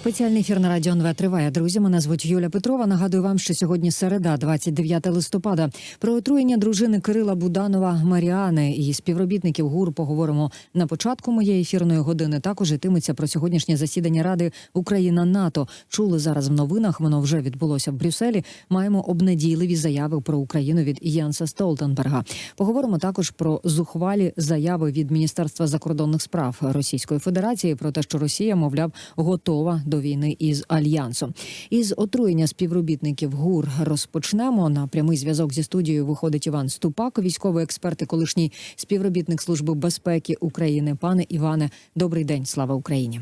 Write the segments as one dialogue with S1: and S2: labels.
S1: Спеціальний ефір на радіо НВ триває. Друзі, мене звуть Юля Петрова. Нагадую вам, що сьогодні середа, 29 листопада. Про отруєння дружини Кирила Буданова Маріани і співробітників ГУР поговоримо на початку моєї ефірної години. Також йтиметься про сьогоднішнє засідання Ради Україна НАТО. Чули зараз в новинах. Воно вже відбулося в Брюсселі. Маємо обнадійливі заяви про Україну від Янса Столтенберга. Поговоримо також про зухвалі заяви від Міністерства закордонних справ Російської Федерації про те, що Росія, мовляв, готова до війни із альянсом. Із отруєння співробітників ГУР розпочнемо. На прямий зв'язок зі студією виходить Іван Ступак, військовий експерт і колишній співробітник Служби безпеки України. Пане Іване, добрий день, слава Україні.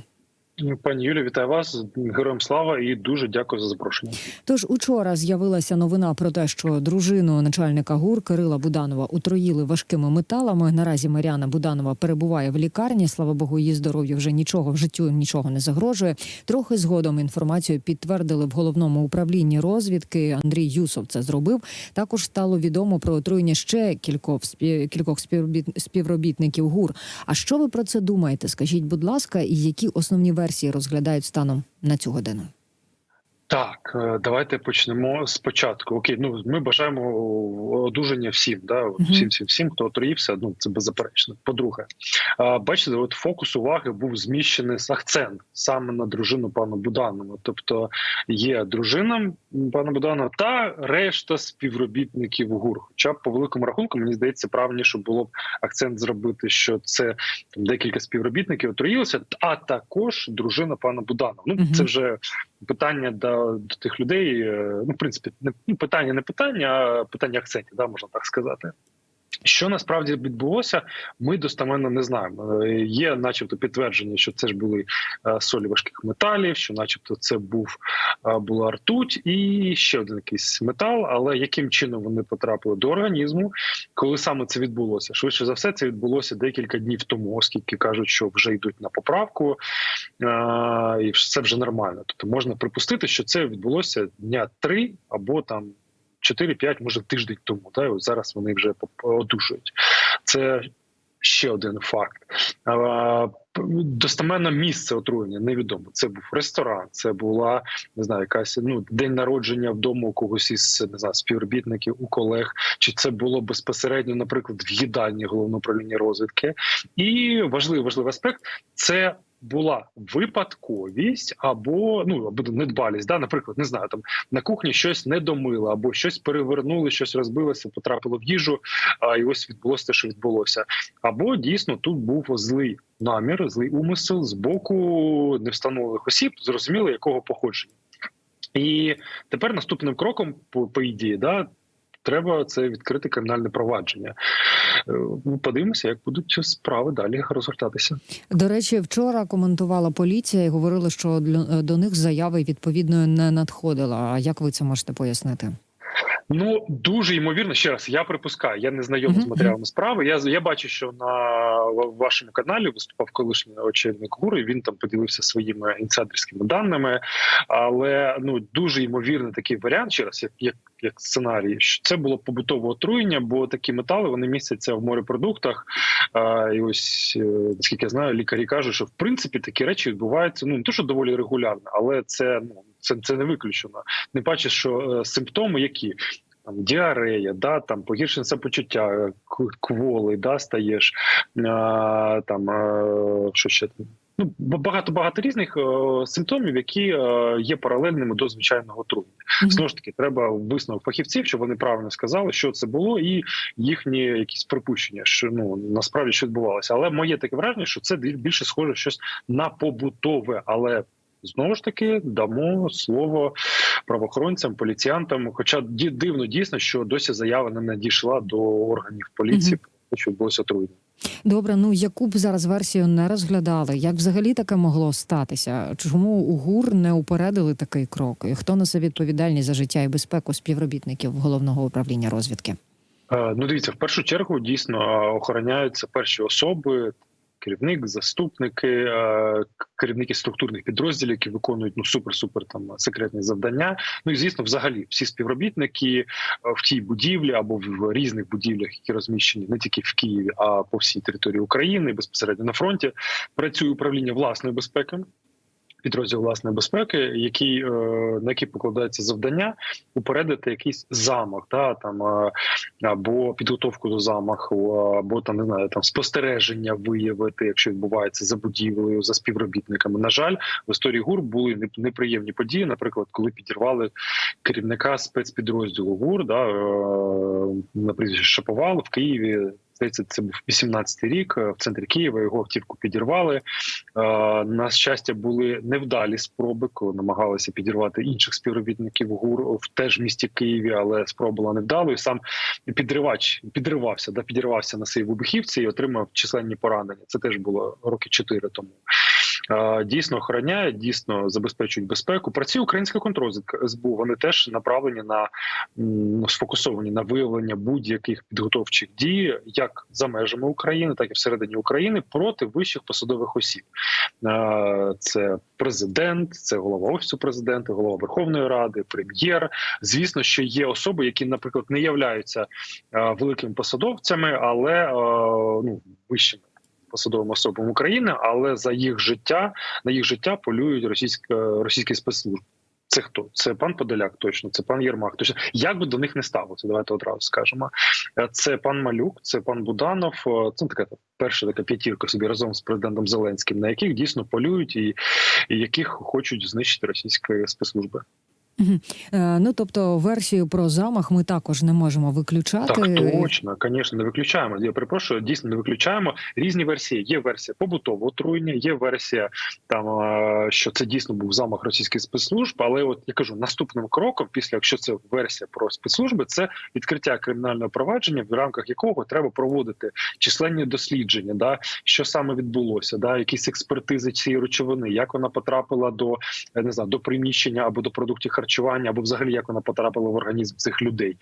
S2: Пані Юлі, вітаю вас. Героям слава і дуже дякую за запрошення.
S1: Тож учора з'явилася новина про те, що дружину начальника ГУР Кирила Буданова отруїли важкими металами. Наразі Мар'яна Буданова перебуває в лікарні. Слава Богу, її здоров'ю вже нічого в життю нічого не загрожує. Трохи згодом інформацію підтвердили в головному управлінні розвідки. Андрій Юсов це зробив. Також стало відомо про отруєння ще кількох кількох співробітників ГУР. А що ви про це думаєте? Скажіть, будь ласка, і які основні версії розглядають станом на цю годину?
S2: Так, е, давайте почнемо спочатку. Окей, ну ми бажаємо одужання всім, да всім, всім, всім, хто отруївся. Ну це беззаперечно. По-друге, бачите, от фокус уваги був зміщений з акцент саме на дружину пана Буданова. Тобто є дружина пана Буданова та решта співробітників ГУР. Хоча по великому рахунку, мені здається, правильніше було б акцент зробити, що це там декілька співробітників отруїлися, а також дружина пана Буданова. Ну це вже питання до, до тих людей. е, Ну, в принципі, не ну, питання не питання, а питання акцентів, да, можна так сказати. Що насправді відбулося, ми достеменно не знаємо. Е, Є, начебто, підтвердження, що це ж були е, солі важких металів, що, начебто, це був е, була ртуть і ще один якийсь метал. Але яким чином вони потрапили до організму, коли саме це відбулося? Швидше за все, це відбулося декілька днів тому, оскільки кажуть, що вже йдуть на поправку, і це вже нормально. Тобто можна припустити, що це відбулося дня три або там. 4-5, може тиждень тому. І от зараз вони вже одужують. Це ще один факт. Достеменно місце отруєння невідомо. Це був ресторан, це була не знаю, якась ну день народження вдома у когось із не знаю, співробітників, у колег, чи це було безпосередньо, наприклад, в їдальні головного управління розвідки. І важливий важливий аспект це. Була випадковість або ну або недбалість, да, наприклад, не знаю, там на кухні щось не домили, або щось перевернули, щось розбилося, потрапило в їжу, а і ось відбулося те, що відбулося. Або дійсно тут був злий намір, злий умисел з боку невстановлених осіб, зрозуміло, якого походження. І тепер наступним кроком, по, по ідеї, да, треба це відкрити кримінальне провадження. Е, Подивимося, як будуть справи далі розгортатися.
S1: До речі, вчора коментувала поліція і говорила, що для- до них заяви відповідної не надходила. А як ви це можете пояснити?
S2: Ну дуже ймовірно, ще раз я припускаю, я не знайомий
S1: Мгм,
S2: з матеріалами справи. Я я бачу, що на вашому каналі виступав колишній очільник ГУР, і Він там поділився своїми інсайдерськими даними. Але ну дуже ймовірний такий варіант, ще раз, як як, як сценарій, що це було побутове отруєння, бо такі метали вони містяться в морепродуктах. А, і ось е, наскільки я знаю, лікарі кажуть, що в принципі такі речі відбуваються ну не то, що доволі регулярно, але це ну це, це не виключено. Не бачиш, що е, симптоми які. Там діарея, да, там погіршення самопочуття, е, к- кволий, да, стаєш, а, там, е, що ще там, ну, багато багато різних е, симптомів, які е, є паралельними до звичайного отруєння.
S1: Мгм.
S2: Знову ж таки, треба висновок фахівців, щоб вони правильно сказали, що це було, і їхні якісь припущення, що ну насправді що відбувалося. Але моє таке враження, що це більше схоже щось на побутове, але. Знову ж таки дамо слово правоохоронцям, поліціянтам. Хоча ді- дивно дійсно, що досі заява не надійшла до органів поліції, про що відбулося отруєння.
S1: Добре, ну яку б зараз версію не розглядали, як взагалі таке могло статися? Чому у ГУР не упередили такий крок? І хто несе відповідальність за життя і безпеку співробітників головного управління розвідки?
S2: Е, Ну, дивіться, в першу чергу дійсно охороняються перші особи. Керівник, заступники, е, керівники структурних підрозділів, які виконують ну супер-супер там секретні завдання. Ну і звісно, взагалі всі співробітники е, в тій будівлі або в різних будівлях, які розміщені не тільки в Києві, а по всій території України, безпосередньо на фронті, працює управління власної безпеки. Підрозділ власної безпеки, який е, на який покладається завдання упередити якийсь замах, да там е, або підготовку до замаху, або там не знаю, там спостереження виявити, якщо відбувається за будівлею, за співробітниками. На жаль, в історії ГУР були неприємні події. Наприклад, коли підірвали керівника спецпідрозділу ГУР, да е, на прізвище Шаповал в Києві. Здається, це був 18-й рік е, в центрі Києва. Його автівку підірвали. Е, На щастя, були невдалі спроби, коли намагалися підірвати інших співробітників ГУР в теж місті Києві, але спроба була невдалою. Сам підривач підривався, да підірвався на своїй вибухівці і отримав численні поранення. Це теж було роки чотири тому. Дійсно охороняє, дійсно забезпечують безпеку. Працює українська контрозвідка СБУ. Вони теж направлені на сфокусовані на виявлення будь-яких підготовчих дій, як за межами України, так і всередині України проти вищих посадових осіб. Це президент, це голова офісу президента, голова Верховної Ради, прем'єр. Звісно, що є особи, які, наприклад, не являються великими посадовцями, але ну вищими. Посадовими особами України, але за їх життя на їх життя полюють російська російські спецслужби. Це хто? Це пан Подоляк, точно, це пан Єрмак. Точно як би до них не ставилося, давайте одразу скажемо. Е, Це пан Малюк, це пан Буданов. е, Це така перша така п'ятірка собі разом з президентом Зеленським, на яких дійсно полюють і, і яких хочуть знищити російські спецслужби.
S1: Е, Ну тобто версію про замах ми також не можемо виключати.
S2: Так, точно, звісно, не виключаємо. Я перепрошую, дійсно не виключаємо. Різні версії. Є версія побутового отруєння, є версія там, е, що це дійсно був замах російських спецслужб. Але от я кажу, наступним кроком, після якщо це версія про спецслужби, це відкриття кримінального провадження, в рамках якого треба проводити численні дослідження, да що саме відбулося, да якісь експертизи цієї речовини, як вона потрапила до не знаю, до приміщення або до продуктів харчування, або взагалі як вона потрапила в організм цих людей.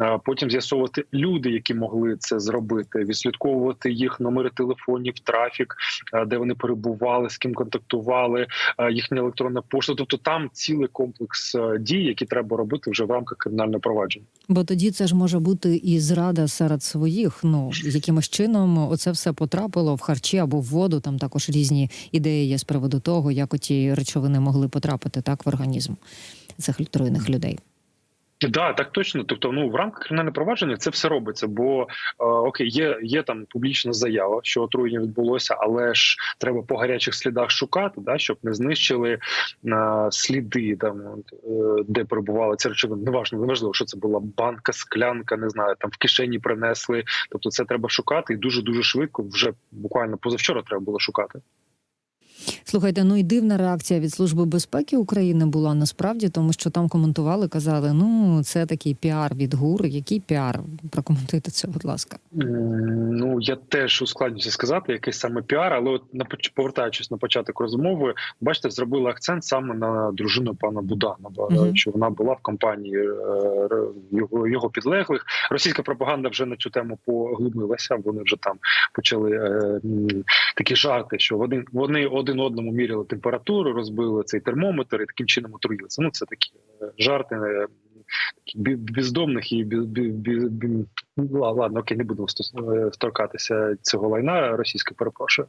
S2: Е, Потім з'ясовувати люди, які могли це зробити, відслідковувати їх номери телефонів, трафік, е, де вони перебували, з ким контактували, е, їхня електронна пошта. Тобто там цілий комплекс дій, які треба робити вже в рамках кримінального провадження.
S1: Бо тоді це ж може бути і зрада серед своїх. Ну якимось чином оце все потрапило в харчі або в воду. Там також різні ідеї є з приводу того, як оті речовини могли потрапити так в організм цих отруєних людей.
S2: Да, так точно. Тобто, ну в рамках кримінального провадження це все робиться. Бо е, окей, є, є там публічна заява, що отруєння відбулося, але ж треба по гарячих слідах шукати, да, щоб не знищили е, сліди, там е, де перебували ці речовини. Неважно, неважливо, що це була банка, склянка, не знаю, там в кишені принесли. Тобто, це треба шукати і дуже дуже швидко. Вже буквально позавчора треба було шукати.
S1: Слухайте, ну і дивна реакція від служби безпеки України була насправді, тому що там коментували, казали: ну це такий піар від ГУР. Який піар? Прокоментуйте це, будь ласка.
S2: Ну я теж ускладнюся сказати, який саме піар, але от повертаючись на початок розмови, бачите, зробили акцент саме на дружину пана Буданова,
S1: Мгм.
S2: що вона була в компанії е, його його підлеглих. Російська пропаганда вже на цю тему поглибилася. Вони вже там почали е, такі жарти, що вони вони один одному міряли температуру, розбили цей термометр і таким чином отруїлися. Ну це такі е, жарти. е, бездомних і ладно, окей, не будемо стос- е, цього лайна російське, перепрошую.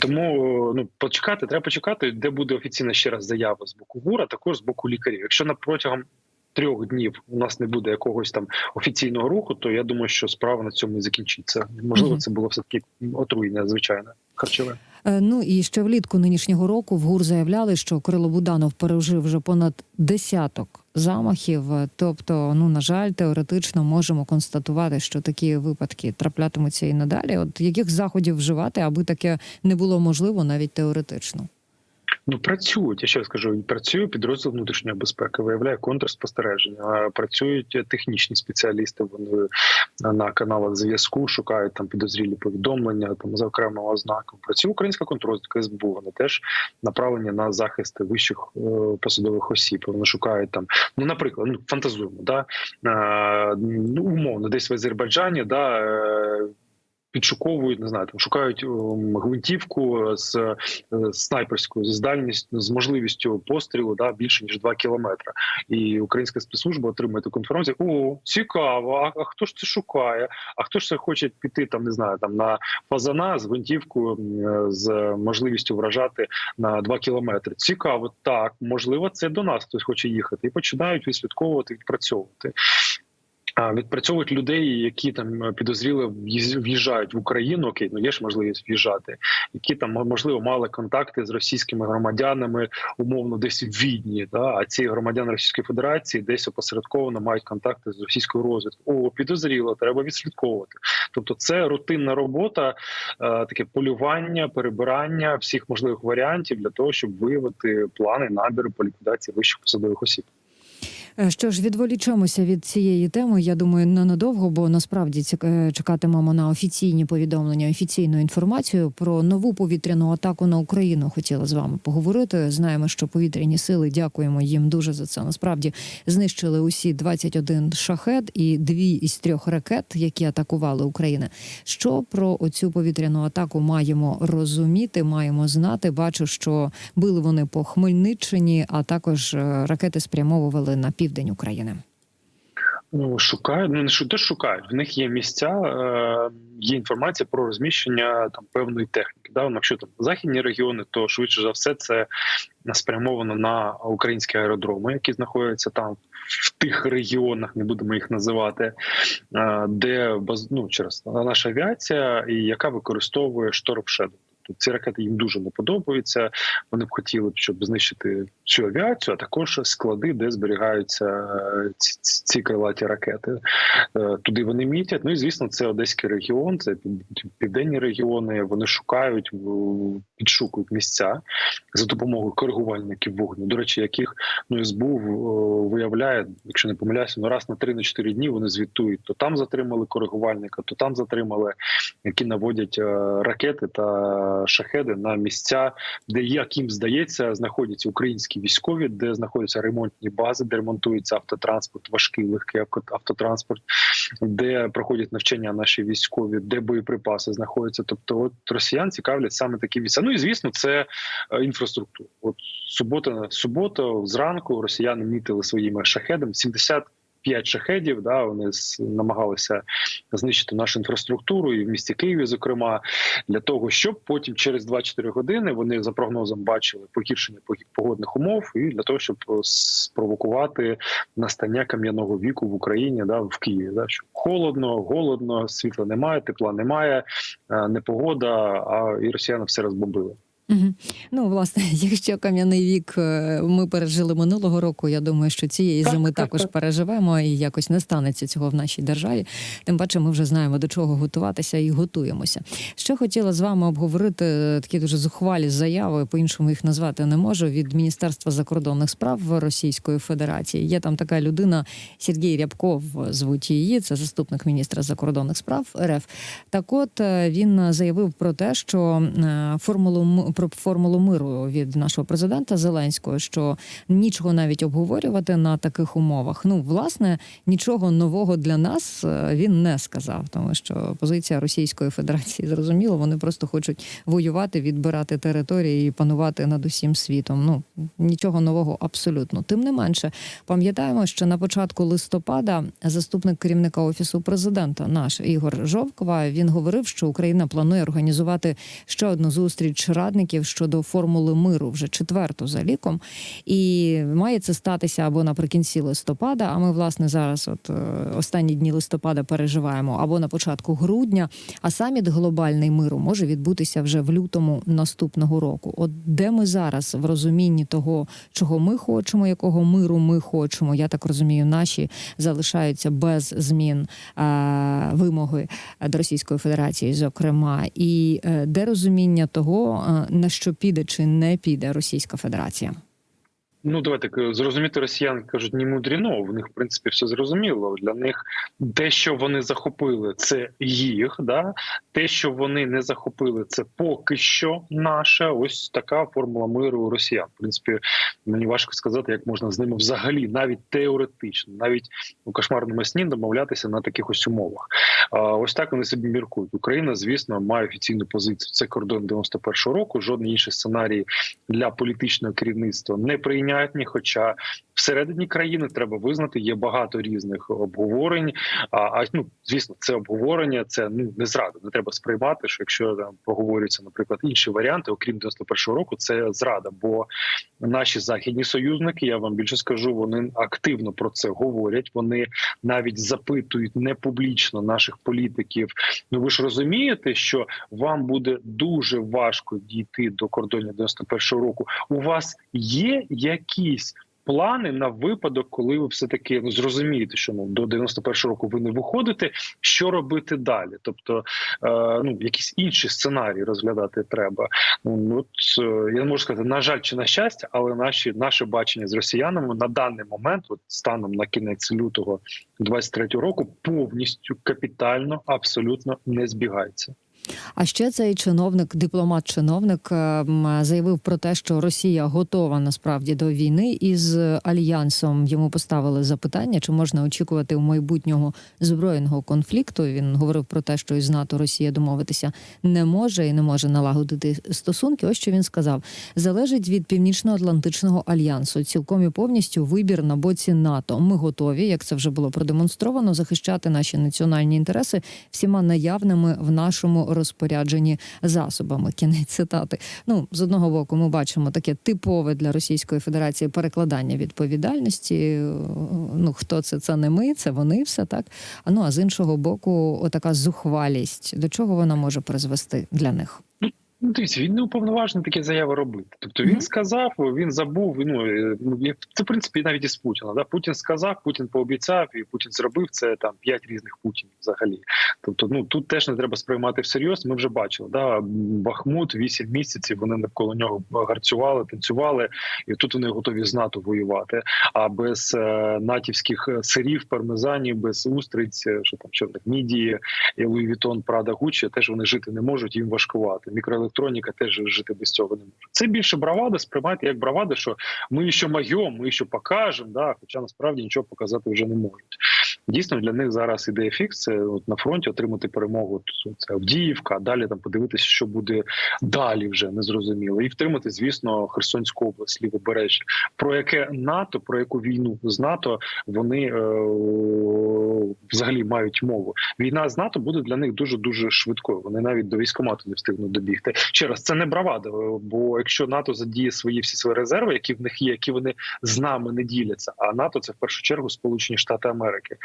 S2: Тому ну почекати, треба почекати, де буде офіційна ще раз заява з боку ГУР, а також з боку лікарів. Якщо на протягом трьох днів у нас не буде якогось там офіційного руху, то я думаю, що справа на цьому і закінчиться. Можливо, це було все таки отруєння звичайне харчове.
S1: Е, Ну і ще влітку нинішнього року в ГУР заявляли, що Кирило Буданов пережив вже понад десяток замахів. Тобто, ну на жаль, теоретично можемо констатувати, що такі випадки траплятимуться і надалі. От яких заходів вживати, аби таке не було можливо навіть теоретично.
S2: Ну працюють. Я ще скажу, працює підрозділ внутрішньої безпеки, виявляє контрспостереження. Працюють технічні спеціалісти. Вони на каналах зв'язку шукають там підозрілі повідомлення, там за окремого ознаком. Працює українська контрозвідка СБУ. Вони теж направлені на захист вищих е, посадових осіб. Вони шукають там. Ну, наприклад, ну фантазуємо, да е, ну умовно, десь в Азербайджані, да. Е, підшуковують, не знаю, там шукають ем, гвинтівку з е, снайперською з дальністю з можливістю пострілу да більше ніж 2 кілометри. І українська спецслужба отримує таку інформацію. О, цікаво! А, а хто ж це шукає? А хто ж це хоче піти там, не знаю, там на фазана з гвинтівкою з можливістю вражати на 2 кілометри? Цікаво, так можливо, це до нас хтось хоче їхати, і починають відслідковувати, відпрацьовувати. Відпрацьовують людей, які там підозріли в'їз- в'їжджають в Україну. Окей, ну є ж можливість в'їжджати, які там можливо мали контакти з російськими громадянами, умовно десь в Відні. Да? А ці громадяни Російської Федерації десь опосередковано мають контакти з російською розвідкою. О, підозріло, треба відслідковувати. Тобто, це рутинна робота, е, таке полювання, перебирання всіх можливих варіантів для того, щоб виявити плани набіру по ліквідації вищих посадових осіб.
S1: Е, Що ж, відволічемося від цієї теми. Я думаю, ненадовго, бо насправді е, чекатимемо на офіційні повідомлення, офіційну інформацію про нову повітряну атаку на Україну. Хотіла з вами поговорити. Знаємо, що повітряні сили дякуємо їм дуже за це. Насправді знищили усі 21 шахет і дві із трьох ракет, які атакували Україну. Що про оцю повітряну атаку маємо розуміти, маємо знати. Бачу, що били вони по Хмельниччині, а також е, ракети спрямовували на південь України.
S2: Ну, шукають, ну не те шукають. В них є місця, е, є інформація про розміщення там певної техніки. Да? Якщо там західні регіони, то швидше за все це спрямовано на українські аеродроми, які знаходяться там в тих регіонах, не будемо їх називати, е, де баз, ну, через наша авіація, і яка використовує Shadow. Тобто ці ракети їм дуже не подобаються. Вони б хотіли, б, щоб знищити цю авіацію, а також склади, де зберігаються е, ці, ці- крилаті ракети. Е, Туди вони мітять. Ну і звісно, це Одеський регіон, це пів- південні регіони. Вони шукають, підшукують місця за допомогою коригувальників вогню. До речі, яких ну СБУ е, виявляє, якщо не помиляюся, ну раз на 3-4 дні вони звітують. То там затримали коригувальника, то там затримали, які наводять ракети та шахеди на місця, де як їм здається, знаходяться українські військові, де знаходяться ремонтні бази, де ремонтується автотранспорт, важкий легкий авто- автотранспорт, де проходять навчання наші військові, де боєприпаси знаходяться. Тобто, от росіян цікавлять саме такі місця. Ну і звісно, це е, інфраструктура. От субота, субота зранку росіяни мітили своїми шахедами 70 П'ять шахедів, да, вони намагалися знищити нашу інфраструктуру і в місті Києві, зокрема, для того, щоб потім через 2-4 години вони за прогнозом бачили погіршення пог- погодних умов, і для того, щоб е, спровокувати настання кам'яного віку в Україні, да, в Києві. Да, що холодно, голодно, світла немає, тепла немає, е, непогода, а і росіяни все розбомбили.
S1: Угу. Ну, власне, якщо кам'яний вік е, ми пережили минулого року, я думаю, що цієї
S2: Так,
S1: зими
S2: так,
S1: також
S2: так.
S1: переживемо і якось не станеться цього в нашій державі. Тим паче, ми вже знаємо до чого готуватися і готуємося. Що хотіла з вами обговорити е, такі дуже зухвалі заяви, по-іншому їх назвати не можу. Від Міністерства закордонних справ Російської Федерації є там така людина Сергій Рябков, звуть її. Це заступник міністра закордонних справ РФ. Так, от е, він заявив про те, що формулу про формулу миру від нашого президента Зеленського, що нічого навіть обговорювати на таких умовах. Ну, власне, нічого нового для нас е, він не сказав, тому що позиція Російської Федерації зрозуміло, вони просто хочуть воювати, відбирати території і панувати над усім світом. Ну нічого нового абсолютно. Тим не менше, пам'ятаємо, що на початку листопада заступник керівника офісу президента, наш Ігор Жовкова, він говорив, що Україна планує організувати ще одну зустріч радників щодо формули миру, вже четверту за ліком. І має це статися або наприкінці листопада. А ми, власне, зараз, от е, останні дні листопада, переживаємо, або на початку грудня. А саміт глобальний миру може відбутися вже в лютому наступного року. От де ми зараз в розумінні того, чого ми хочемо, якого миру ми хочемо, я так розумію, наші залишаються без змін е, вимоги до Російської Федерації, зокрема, і е, де розуміння того, на що піде чи не піде Російська Федерація.
S2: Ну, давайте зрозуміти росіян кажуть, ні мудріно. В них в принципі все зрозуміло. Для них те, що вони захопили, це їх. Да? Те, що вони не захопили, це поки що наше. Ось така формула миру росіян. В принципі, мені важко сказати, як можна з ними взагалі, навіть теоретично, навіть у кошмарному сні домовлятися на таких ось умовах. А ось так вони собі міркують. Україна, звісно, має офіційну позицію. Це кордон 91-го року. Жодний інший сценарій для політичного керівництва не прийнятні. Хоча всередині країни треба визнати, є багато різних обговорень. А, а ну звісно, це обговорення, це ну не зрада. Не треба сприймати, що якщо там проговорюються, наприклад, інші варіанти, окрім 91-го року, це зрада. Бо наші західні союзники, я вам більше скажу, вони активно про це говорять. Вони навіть запитують не публічно наших політиків. Ну ви ж розумієте, що вам буде дуже важко дійти до кордонів 91-го року. У вас є якісь плани на випадок, коли ви все таки ну, зрозумієте, що ну до 91-го року ви не виходите. Що робити далі? Тобто, е, ну якісь інші сценарії розглядати треба. Ну от е, я не можу сказати, на жаль, чи на щастя, але наші наше бачення з росіянами на даний момент, от станом на кінець лютого 23-го року, повністю капітально абсолютно не збігається.
S1: А ще цей чиновник, дипломат-чиновник, ем, заявив про те, що Росія готова насправді до війни із альянсом. Йому поставили запитання, чи можна очікувати у майбутнього збройного конфлікту. Він говорив про те, що із НАТО Росія домовитися не може і не може налагодити стосунки. Ось що він сказав: залежить від північно-атлантичного альянсу. Цілком і повністю вибір на боці НАТО. Ми готові, як це вже було продемонстровано, захищати наші національні інтереси всіма наявними в нашому розпорядженні засобами. Кінець цитати. Ну з одного боку, ми бачимо таке типове для Російської Федерації перекладання відповідальності. Ну хто це? Це не ми, це вони все так. А ну а з іншого боку, отака зухвалість. До чого вона може призвести для них?
S2: Ну, дивіться, він не уповноважений такі заяви робити. Тобто він сказав, він забув. Ну е, ну, це в принципі навіть із Путіна. Да? Путін сказав, Путін пообіцяв, і Путін зробив це там п'ять різних путінів взагалі. Тобто, ну тут теж не треба сприймати всерйоз. Ми вже бачили. Да? Бахмут вісім місяців. Вони навколо нього гарцювали, танцювали, і тут вони готові з НАТО воювати. А без е, натівських сирів, пармезанів, без устриць, е, що там чорних мідії, Луї Вітон, Прада, Гуччі, теж вони жити не можуть. Їм важкувати. Мікроелектроніка теж жити без цього не може. Це більше бравада, сприймати як бравада, що ми ще майом, ми ще покажемо. Да, хоча насправді нічого показати вже не можуть. Дійсно, для них зараз ідея фікс це от на фронті отримати перемогу. Це Авдіївка, а далі там подивитися, що буде далі, вже незрозуміло, і втримати, звісно, Херсонську область, лівобережжя, про яке НАТО, про яку війну з НАТО вони е, взагалі мають мову. Війна з НАТО буде для них дуже дуже швидкою. Вони навіть до військкомату не встигнуть добігти. Ще раз це не бравада, е, бо якщо НАТО задіє свої всі свої резерви, які в них є, які вони з нами не діляться. А НАТО це в першу чергу Сполучені Штати Америки.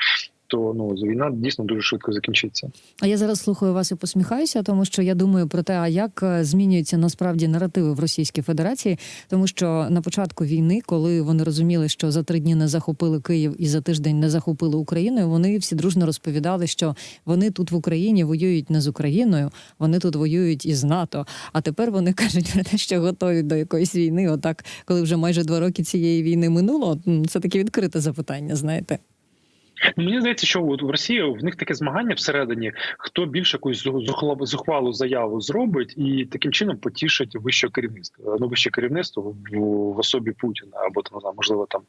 S2: То ну війна дійсно дуже швидко закінчиться.
S1: А я зараз слухаю вас і посміхаюся, тому що я думаю про те, а як е, змінюються насправді наративи в Російській Федерації, тому що на початку війни, коли вони розуміли, що за три дні не захопили Київ і за тиждень не захопили Україну, вони всі дружно розповідали, що вони тут в Україні воюють не з Україною, вони тут воюють із НАТО. А тепер вони кажуть про те, що готові до якоїсь війни. Отак, коли вже майже два роки цієї війни минуло, це таке відкрите запитання. Знаєте.
S2: Мені здається, що в Росії в них таке змагання всередині, хто більше якусь зухвалу заяву зробить і таким чином потішить вище керівництво. Ну, вище керівництво в, особі Путіна або там, можливо, там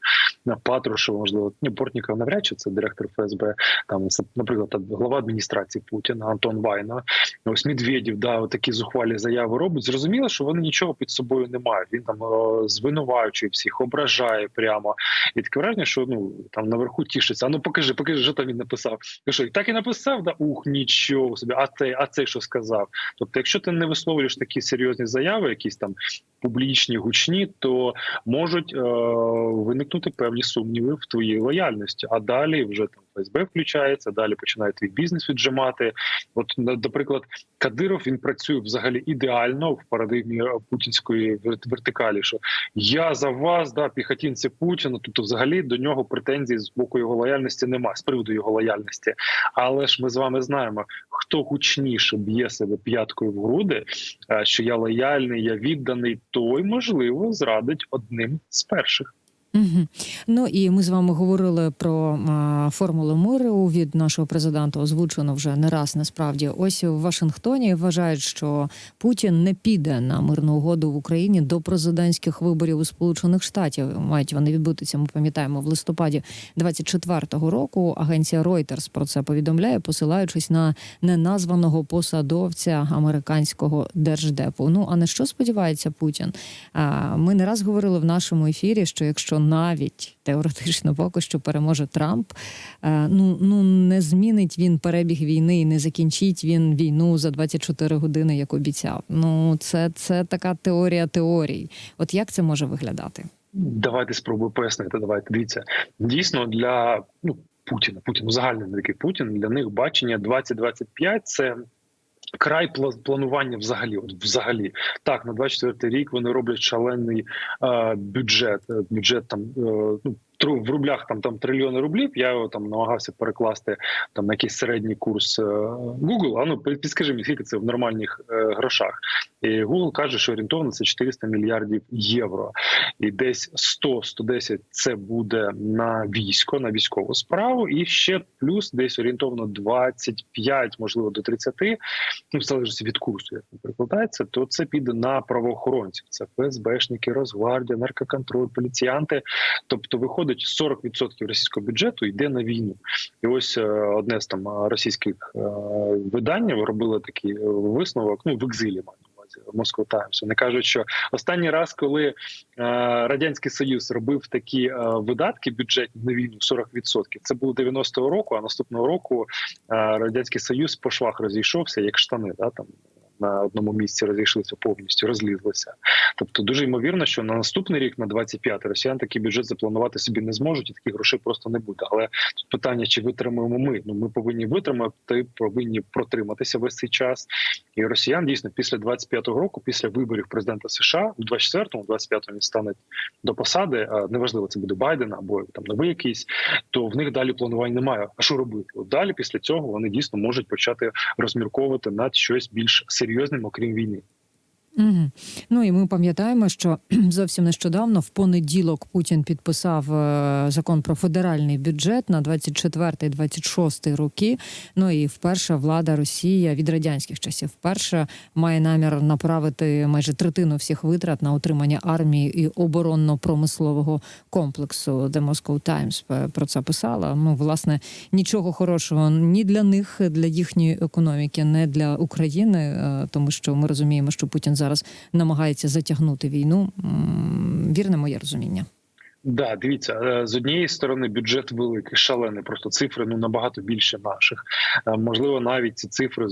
S2: на Патрушева, можливо, ні, Бортніков навряд чи це директор ФСБ, там наприклад, там, глава адміністрації Путіна Антон Вайна. Ось Медведєв, да, такі зухвалі заяви робить. Зрозуміло, що вони нічого під собою не мають. Він там е, звинувачує всіх, ображає прямо. І таке враження, що ну там наверху тішиться. А ну покажи, покажи, що там він написав. Що, так і написав, да ух, нічого собі. А цей, а цей що сказав? Тобто, якщо ти не висловлюєш такі серйозні заяви, якісь там публічні, гучні, то можуть е- виникнути певні сумніви в твоїй лояльності. А далі вже там ФСБ включається, далі починає твій бізнес віджимати. От, наприклад, Кадиров він працює взагалі ідеально в парадигмі путінської вер- вертикалі. Що я за вас, да, піхотінці Путіна. Тобто, взагалі до нього претензій з боку його лояльності немає, з приводу його лояльності. Але ж ми з вами знаємо, хто гучніше б'є себе п'яткою в груди, е, що я лояльний, я відданий, той можливо зрадить одним з перших.
S1: Угу. Ну і ми з вами говорили про а, формулу миру від нашого президента. Озвучено вже не раз. Насправді, ось в Вашингтоні вважають, що Путін не піде на мирну угоду в Україні до президентських виборів у Сполучених Штатів. Мають вони відбутися. Ми пам'ятаємо в листопаді 24-го року. Агенція Reuters про це повідомляє, посилаючись на неназваного посадовця американського держдепу. Ну а на що сподівається Путін? А, Ми не раз говорили в нашому ефірі, що якщо навіть теоретично поки що переможе Трамп, е, ну ну не змінить він перебіг війни і не закінчить він війну за 24 години, як обіцяв. Ну це, це така теорія теорій. От як це може виглядати?
S2: Давайте спробую пояснити. Давайте дивіться. Дійсно, для ну Путіна, Путін, загальний такий Путін для них бачення 2025 – це. Край планування взагалі, от взагалі так на 24 рік вони роблять шалений е, бюджет. Е, Бюджет там е, ну в рублях там там трильйони рублів. Я його там намагався перекласти там на якийсь середній курс е, Google. А ну підскажи мені, скільки це в нормальних е, грошах? І Google каже, що орієнтовно це 400 мільярдів євро, і десь 100-110 це буде на військо, на військову справу, і ще плюс десь орієнтовно 25, можливо, до 30, ну в залежності від курсу, як він перекладається, то це піде на правоохоронців. Це ФСБшники, Росгвардія, наркоконтроль, поліціянти. Тобто, виходить 40% російського бюджету йде на війну. І ось е, одне з там е, російських е, видань робило такий висновок. Ну в екзилі маю на увазі Moscow Times. Вони кажуть, що останній раз, коли радянський союз робив такі видатки бюджетні на війну 40%, це було 90-го року. А наступного року радянський союз по швах розійшовся як штани. Да там на одному місці розійшлися повністю, розлізлися. Тобто, дуже ймовірно, що на наступний рік, на 25 росіян такий бюджет запланувати собі не зможуть, і таких грошей просто не буде. Але тут питання, чи витримаємо ми? Ну ми повинні витримати, повинні протриматися весь цей час. І росіян дійсно після 25-го року, після виборів президента США, у 24-му, 25-му він стане до посади. Неважливо, це буде Байден або там новий якийсь, то в них далі планувань немає. А що робити? От далі після цього вони дійсно можуть почати розмірковувати над щось більш серйозним, окрім війни.
S1: Угу. Ну і ми пам'ятаємо, що зовсім нещодавно в понеділок Путін підписав е, закон про федеральний бюджет на 24-26 роки. Ну і вперше влада Росія від радянських часів вперше має намір направити майже третину всіх витрат на утримання армії і оборонно-промислового комплексу. The Moscow Times е, про це писала. Ну, власне, нічого хорошого ні для них, для їхньої економіки, не для України, е, тому що ми розуміємо, що Путін зараз намагається затягнути війну. Вірне моє розуміння.
S2: Да, дивіться, е, з однієї сторони бюджет великий, шалений, просто цифри ну набагато більше наших. Е, Можливо, навіть ці цифри е,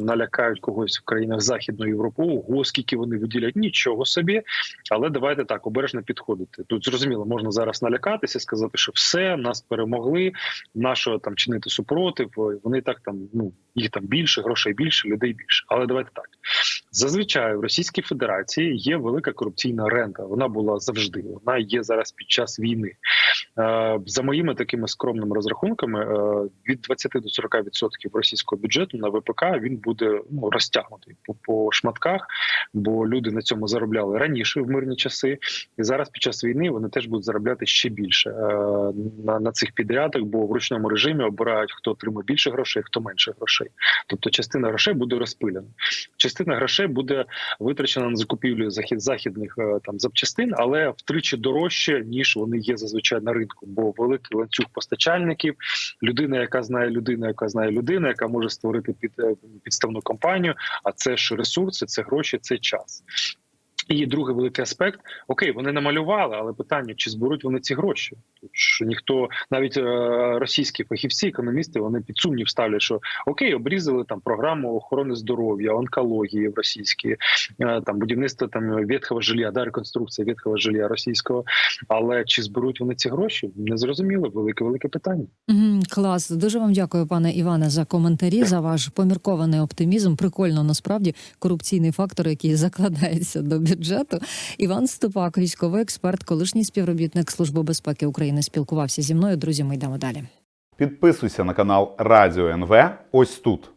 S2: налякають когось в країнах Західної Європи. Ого, скільки вони виділять, нічого собі. Але давайте так обережно підходити. Тут зрозуміло, можна зараз налякатися, сказати, що все нас перемогли. Нашого там чинити супротив. Вони так там ну їх там більше, грошей більше, людей більше. Але давайте так. Зазвичай в Російській Федерації є велика корупційна рента. Вона була завжди. Вона є зараз під час війни. Е, За моїми такими скромними розрахунками, е, від 20 до 40% російського бюджету на ВПК він буде ну розтягнутий по, по шматках, бо люди на цьому заробляли раніше в мирні часи, і зараз під час війни вони теж будуть заробляти ще більше е, на, на цих підрядах, бо в ручному режимі обирають хто отримує більше грошей, хто менше грошей. Тобто частина грошей буде розпилена. Частина грошей буде витрачена на закупівлю захід західних там запчастин, але втричі дорожче ніж вони є зазвичай на ринку. Бо великий ланцюг постачальників, людина, яка знає людину, яка знає людину, яка може створити під е, підставну компанію. А це ж ресурси, це гроші, це час. І другий великий аспект: окей, вони намалювали, але питання, чи зберуть вони ці гроші? Тут ж ніхто, навіть е, російські фахівці, економісти, вони під сумнів ставлять, що окей, обрізали там програму охорони здоров'я, онкології в російській, е, там будівництво там ветхого жилья, да, реконструкція ветхого жилья російського. Але чи зберуть вони ці гроші? Незрозуміло, велике велике питання.
S1: Клас, дуже вам дякую, пане Іване, за коментарі, за ваш поміркований оптимізм. Прикольно насправді корупційний фактор, який закладається до бюджету. Іван Ступак, військовий експерт, колишній співробітник Служби безпеки України, спілкувався зі мною. Друзі, ми йдемо далі.
S3: Підписуйся на канал Радіо НВ ось тут.